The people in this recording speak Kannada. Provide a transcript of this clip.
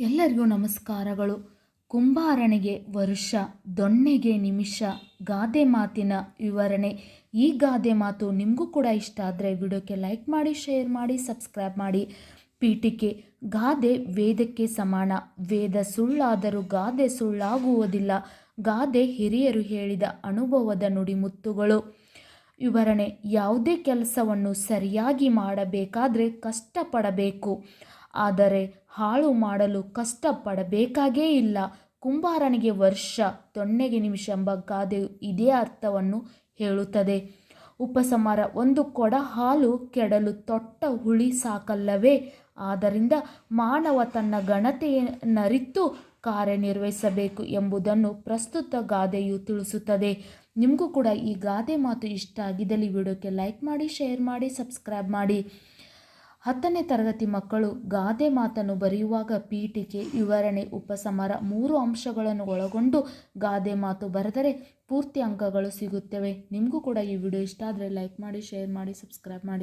ಎಲ್ಲರಿಗೂ ನಮಸ್ಕಾರಗಳು. ಕುಂಬಾರನಿಗೆ ವರುಷ, ದೊಣ್ಣೆಗೆ ನಿಮಿಷ, ಗಾದೆ ಮಾತಿನ ವಿವರಣೆ. ಈ ಗಾದೆ ಮಾತು ನಿಮಗೂ ಕೂಡ ಇಷ್ಟ ಆದರೆ ವಿಡಿಯೋಕ್ಕೆ ಲೈಕ್ ಮಾಡಿ, ಶೇರ್ ಮಾಡಿ, ಸಬ್ಸ್ಕ್ರೈಬ್ ಮಾಡಿ. ಪೀಠಿಕೆ, ಗಾದೆ ವೇದಕ್ಕೆ ಸಮಾನ. ವೇದ ಸುಳ್ಳಾದರೂ ಗಾದೆ ಸುಳ್ಳಾಗುವುದಿಲ್ಲ. ಗಾದೆ ಹಿರಿಯರು ಹೇಳಿದ ಅನುಭವದ ನುಡಿಮುತ್ತುಗಳು. ವಿವರಣೆ, ಯಾವುದೇ ಕೆಲಸವನ್ನು ಸರಿಯಾಗಿ ಮಾಡಬೇಕಾದ್ರೆ ಕಷ್ಟಪಡಬೇಕು. ಆದರೆ ಹಾಳು ಮಾಡಲು ಕಷ್ಟಪಡಬೇಕಾಗೇ ಇಲ್ಲ. ಕುಂಬಾರನಿಗೆ ವರ್ಷ ದೊಣ್ಣೆಗೆ ನಿಮಿಷ ಎಂಬ ಗಾದೆಯು ಇದೇ ಅರ್ಥವನ್ನು ಹೇಳುತ್ತದೆ. ಉಪಸಮಾರ ಒಂದು ಕೊಡ ಹಾಲು ಕೆಡಲು ತೊಟ್ಟ ಹುಳಿ ಸಾಕಲ್ಲವೇ? ಆದ್ದರಿಂದ ಮಾನವ ತನ್ನ ಘನತೆಯನ್ನರಿತು ಕಾರ್ಯನಿರ್ವಹಿಸಬೇಕು ಎಂಬುದನ್ನು ಪ್ರಸ್ತುತ ಗಾದೆಯು ತಿಳಿಸುತ್ತದೆ. ನಿಮಗೂ ಕೂಡ ಈ ಗಾದೆ ಮಾತು ಇಷ್ಟ ಆಗಿದ್ದಲ್ಲಿ ವಿಡಿಯೋಕ್ಕೆ ಲೈಕ್ ಮಾಡಿ, ಶೇರ್ ಮಾಡಿ, ಸಬ್ಸ್ಕ್ರೈಬ್ ಮಾಡಿ. ಹತ್ತನೇ ತರಗತಿ ಮಕ್ಕಳು ಗಾದೆ ಮಾತನ್ನು ಬರೆಯುವಾಗ ಪೀಠಿಕೆ, ವಿವರಣೆ, ಉಪಸಮರ ಮೂರು ಅಂಶಗಳನ್ನು ಒಳಗೊಂಡು ಗಾದೆ ಮಾತು ಬರೆದರೆ ಪೂರ್ತಿ ಅಂಕಗಳು ಸಿಗುತ್ತವೆ. ನಿಮಗೂ ಕೂಡ ಈ ವಿಡಿಯೋ ಇಷ್ಟ ಆದರೆ ಲೈಕ್ ಮಾಡಿ, ಶೇರ್ ಮಾಡಿ, ಸಬ್ಸ್ಕ್ರೈಬ್ ಮಾಡಿ.